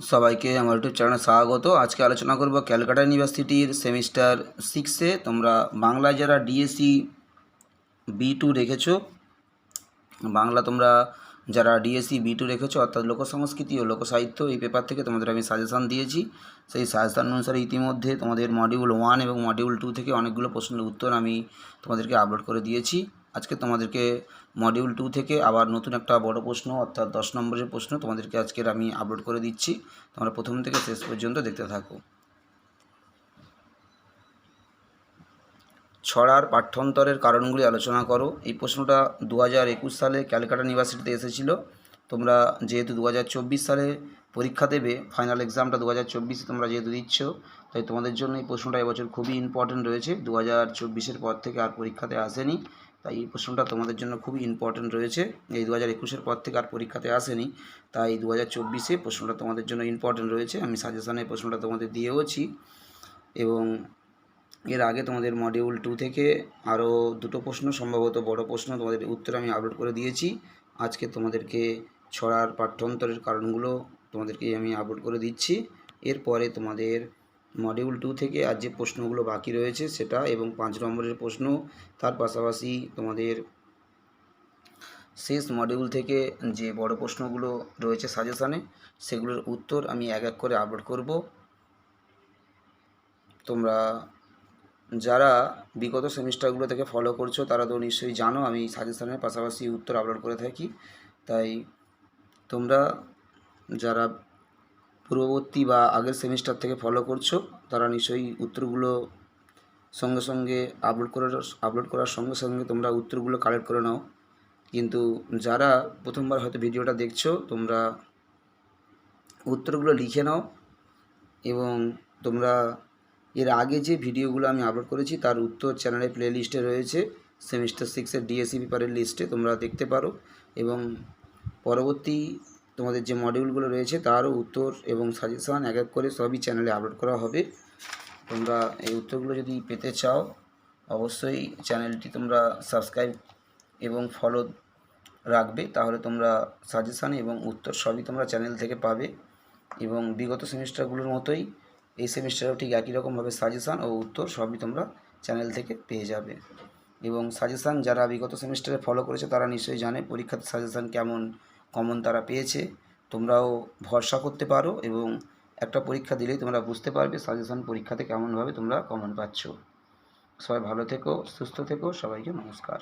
সবাইকে আমার ইউটিউব চ্যানেলে স্বাগত। আজকে আলোচনা করব ক্যালকাটা ইউনিভার্সিটির সেমিস্টার সিক্সে তোমরা বাংলায় যারা ডিএসসি বি টু রেখেছো, বাংলা তোমরা যারা ডিএসসি বি টু রেখেছো, অর্থাৎ লোকসংস্কৃতি ও লোকসাহিত্য, এই পেপার থেকে তোমাদের আমি সাজেশান দিয়েছি। সেই সাজেশান অনুসারে ইতিমধ্যে তোমাদের মডিউল ওয়ান এবং মডিউল টু থেকে অনেকগুলো প্রশ্নের উত্তর আমি তোমাদেরকে আপলোড করে দিয়েছি। আজকে তোমাদেরকে মডিউল টু থেকে আবার নতুন একটা বড় প্রশ্ন, অর্থাৎ দশ নম্বরের প্রশ্ন তোমাদেরকে আজকের আমি আপলোড করে দিচ্ছি। তোমরা প্রথম থেকে শেষ পর্যন্ত দেখতে থাকো। ছড়ার পাঠ্যান্তরের কারণগুলি আলোচনা করো। এই প্রশ্নটা দু হাজার একুশ সালে ক্যালকাটা ইউনিভার্সিটিতে এসেছিল। তোমরা যেহেতু দু হাজার চব্বিশ সালে পরীক্ষা দেবে ফাইনাল এক্সামটা দু হাজার চব্বিশে তোমরা যেহেতু দিচ্ছ, তাই তোমাদের জন্য এই প্রশ্নটা এবছর খুবই ইম্পর্টেন্ট রয়েছে। দু হাজার পর থেকে আর পরীক্ষাতে আসেনি। তাই এই প্রশ্নটা তোমাদের জন্য খুবই ইম্পর্টেন্ট রয়েছে। এই দু হাজার একুশের পর থেকে আর পরীক্ষাতে আসেনি, তাই দু হাজার চব্বিশে প্রশ্নটা তোমাদের জন্য ইম্পর্টেন্ট রয়েছে। আমি সাজেশানে প্রশ্নটা তোমাদের দিয়েওছি এবং এর আগে তোমাদের মডিউল টু থেকে আরও দুটো প্রশ্ন, সম্ভবত বড় প্রশ্ন তোমাদের উত্তর আমি আপলোড করে দিয়েছি। আজকে তোমাদেরকে ছড়ার পাঠ্যন্তরের কারণগুলো তোমাদেরকে আমি আপলোড করে দিচ্ছি। এরপরে তোমাদের মডিউল টু থেকে আর যে প্রশ্নগুলো বাকি রয়েছে সেটা এবং পাঁচ নম্বরের প্রশ্ন, তার পাশাপাশি তোমাদের শেষ মডিউল থেকে যে বড় প্রশ্নগুলো রয়েছে সাজেশানে সেগুলোর উত্তর আমি এক এক করে আপলোড করব। তোমরা যারা বিগত সেমিস্টারগুলো থেকে ফলো করছ, তারা তো নিশ্চয়ই জানো আমি সাজেশনের পাশাপাশি উত্তর আপলোড করে থাকি। তাই তোমরা যারা পূর্ববর্তী বা আগের সেমিস্টার থেকে ফলো করছ, তারা নিশ্চয়ই উত্তরগুলো সঙ্গে সঙ্গে আপলোড করার আপলোড করার সঙ্গে সঙ্গে তোমরা উত্তরগুলো কালেক্ট করে নাও। কিন্তু যারা প্রথমবার হয়তো ভিডিওটা দেখছ, তোমরা উত্তরগুলো লিখে নাও এবং তোমরা এর আগে যে ভিডিওগুলো আমি আপলোড করেছি, তার উত্তর চ্যানেলের প্লে লিস্টে রয়েছে। সেমিস্টার সিক্সের ডিএসসি পেপারের লিস্টে তোমরা দেখতে পারো এবং পরবর্তী তোমাদের যে মডিউলগুলো রয়েছে তারও উত্তর এবং সাজেশান এক এক করে সবই চ্যানেলে আপলোড করা হবে। তোমরা এই উত্তরগুলো যদি পেতে চাও, অবশ্যই চ্যানেলটি তোমরা সাবস্ক্রাইব এবং ফলো রাখবে। তাহলে তোমরা সাজেশান এবং উত্তর সবই তোমরা চ্যানেল থেকে পাবে এবং বিগত সেমিস্টারগুলোর মতোই এই সেমিস্টারেও ঠিক একই রকমভাবে সাজেশান ও উত্তর সবই তোমরা চ্যানেল থেকে পেয়ে যাবে। এবং সাজেশান যারা বিগত সেমিস্টারে ফলো করেছে তারা নিশ্চয়ই জানে পরীক্ষাতে সাজেশান কেমন কমন তারা পেয়েছে, তোমরাও ভরসা করতে পারো এবং একটা পরীক্ষা দিলেই তোমরা বুঝতে পারবে সাজেশন পরীক্ষাতে কেমনভাবে তোমরা কমন পাচ্ছ। সবাই ভালো থেকো, সুস্থ থেকো, সবাইকে নমস্কার।